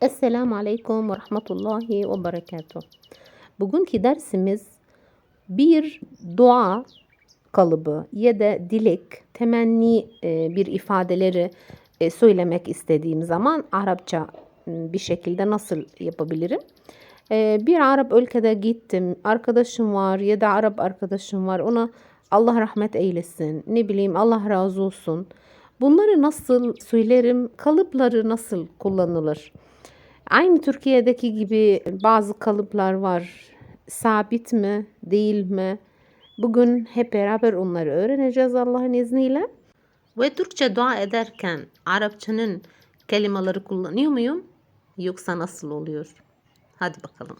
Esselamu Aleyküm ve Rahmetullahi ve Berekatuhu. Bugünkü dersimiz bir dua kalıbı ya da dilek, temenni e, bir ifadeleri e, söylemek istediğim zaman Arapça bir şekilde nasıl yapabilirim? E, bir Arap ülkede gittim, arkadaşım var ya da Arap arkadaşım var ona Allah rahmet eylesin, ne bileyim Allah razı olsun. Bunları nasıl söylerim, kalıpları nasıl kullanılır? Aynı Türkiye'deki gibi bazı kalıplar var. Sabit mi, değil mi? Bugün hep beraber onları öğreneceğiz Allah'ın izniyle. Ve Türkçe dua ederken Arapçanın kelimeleri kullanıyor muyum? Yoksa nasıl oluyor? Hadi bakalım.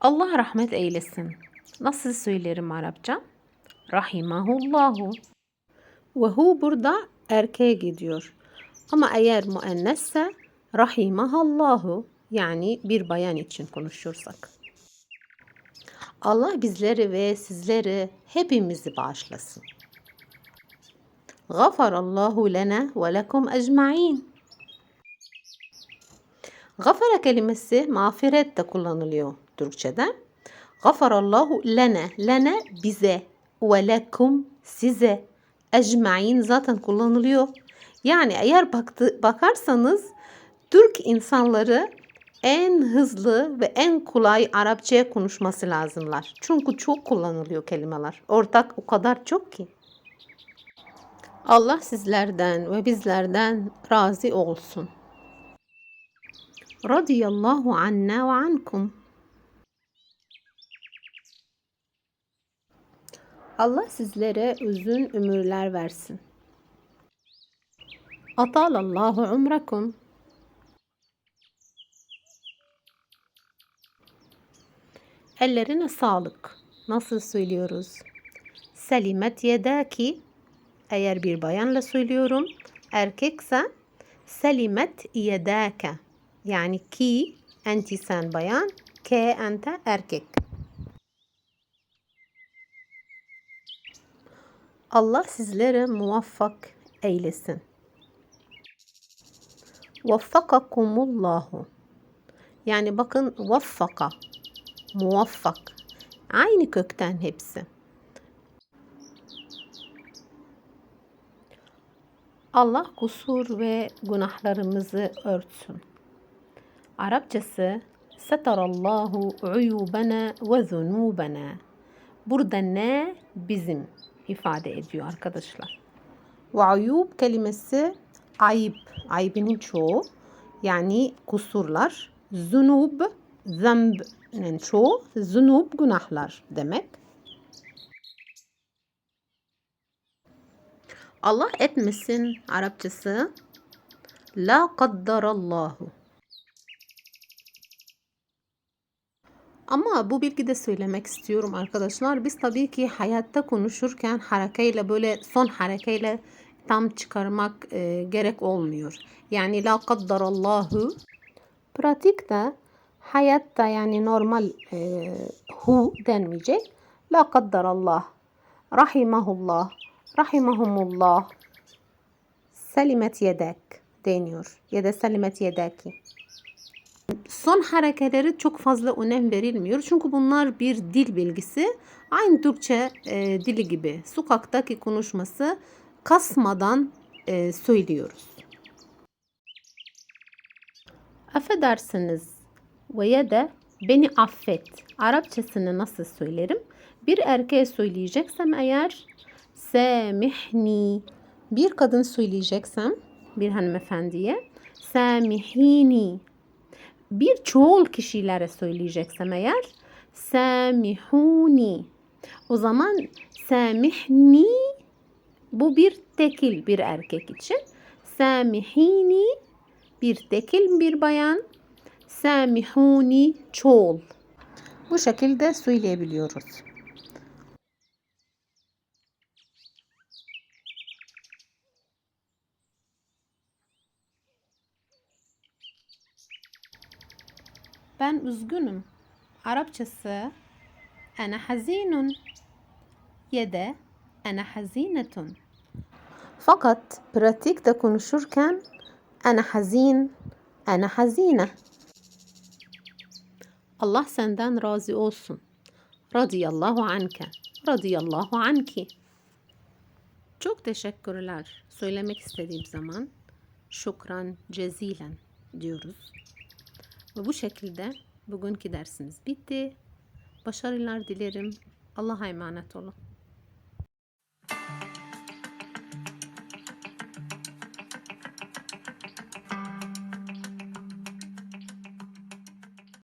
Allah rahmet eylesin. Nasıl söylerim Arapça? Rahimahullahu. Ve hu burada erkeğe gidiyor. Ama eğer müennesse rahimahallahu yani bir bayan için konuşursak. Allah bizleri ve sizleri hepimizi bağışlasın. Gafarallahu lena ve lekum ecmain. Gafara kelimesi mağfiret de kullanılıyor Türkçe'de. Gafarallahu lena, lena bize ve lekum size ecmain zaten kullanılıyor. Yani eğer baktı, bakarsanız Türk insanları en hızlı ve en kolay Arapçaya konuşması lazımlar. Çünkü çok kullanılıyor kelimeler. Ortak o kadar çok ki. Allah sizlerden ve bizlerden razı olsun. Radiyallahu anna ve ankum. Allah sizlere uzun ömürler versin. Atalallahu umrakum. Ellerine sağlık. Nasıl söylüyoruz? Selimet yedaki. Eğer bir bayanla söylüyorum. Erkekse selimet yedake. Yani ki enti sen bayan, ke ente erkek. Allah sizlere muvaffak eylesin. Vaffakakumullahu. Yani bakın vaffaka, muvaffak. Aynı kökten hepsi. Allah kusur ve günahlarımızı örtsün. Arapçası Setarallahu uyubana ve zunubana. Burada ne bizim ifade ediyor arkadaşlar. Ve ayub kelimesi ayıp, ayıbının çoğu. Yani kusurlar. Zunub, zemb'nin çoğu. Zunub günahlar demek. Allah etmesin Arapçası. La kaddarallahu. Ama bu bilgi de söylemek istiyorum arkadaşlar. Biz tabii ki hayatta konuşurken harekeyle böyle son harekeyle tam çıkarmak e, gerek olmuyor. Yani la kaddarallahu pratikte hayatta yani normal e, hu denmeyecek. La kaddarallah, rahimahullah, rahimahumullah, selimet yedek deniyor. Ya da selimet yedeki son harekeleri çok fazla önem verilmiyor. Çünkü bunlar bir dil bilgisi. Aynı Türkçe e, dili gibi sokaktaki konuşması kasmadan e, söylüyoruz. Affedersiniz veya da beni affet. Arapçasını nasıl söylerim? Bir erkeğe söyleyeceksem eğer semihni. Bir kadın söyleyeceksem bir hanımefendiye semihini bir çoğul kişilere söyleyeceksem eğer samihuni. O zaman samihni bu bir tekil bir erkek için. Samihini bir tekil bir bayan. Samihuni çoğul. Bu şekilde söyleyebiliyoruz. Ben üzgünüm. Arapçası ana hazinun ya da ana hazinetun. Fakat pratikte konuşurken ana hazin, ana hazine. Allah senden razı olsun. Radiyallahu anke, radiyallahu anki. Çok teşekkürler. Söylemek istediğim zaman şükran cezilen diyoruz. Ve bu şekilde bugünkü dersimiz bitti. Başarılar dilerim. Allah'a emanet olun.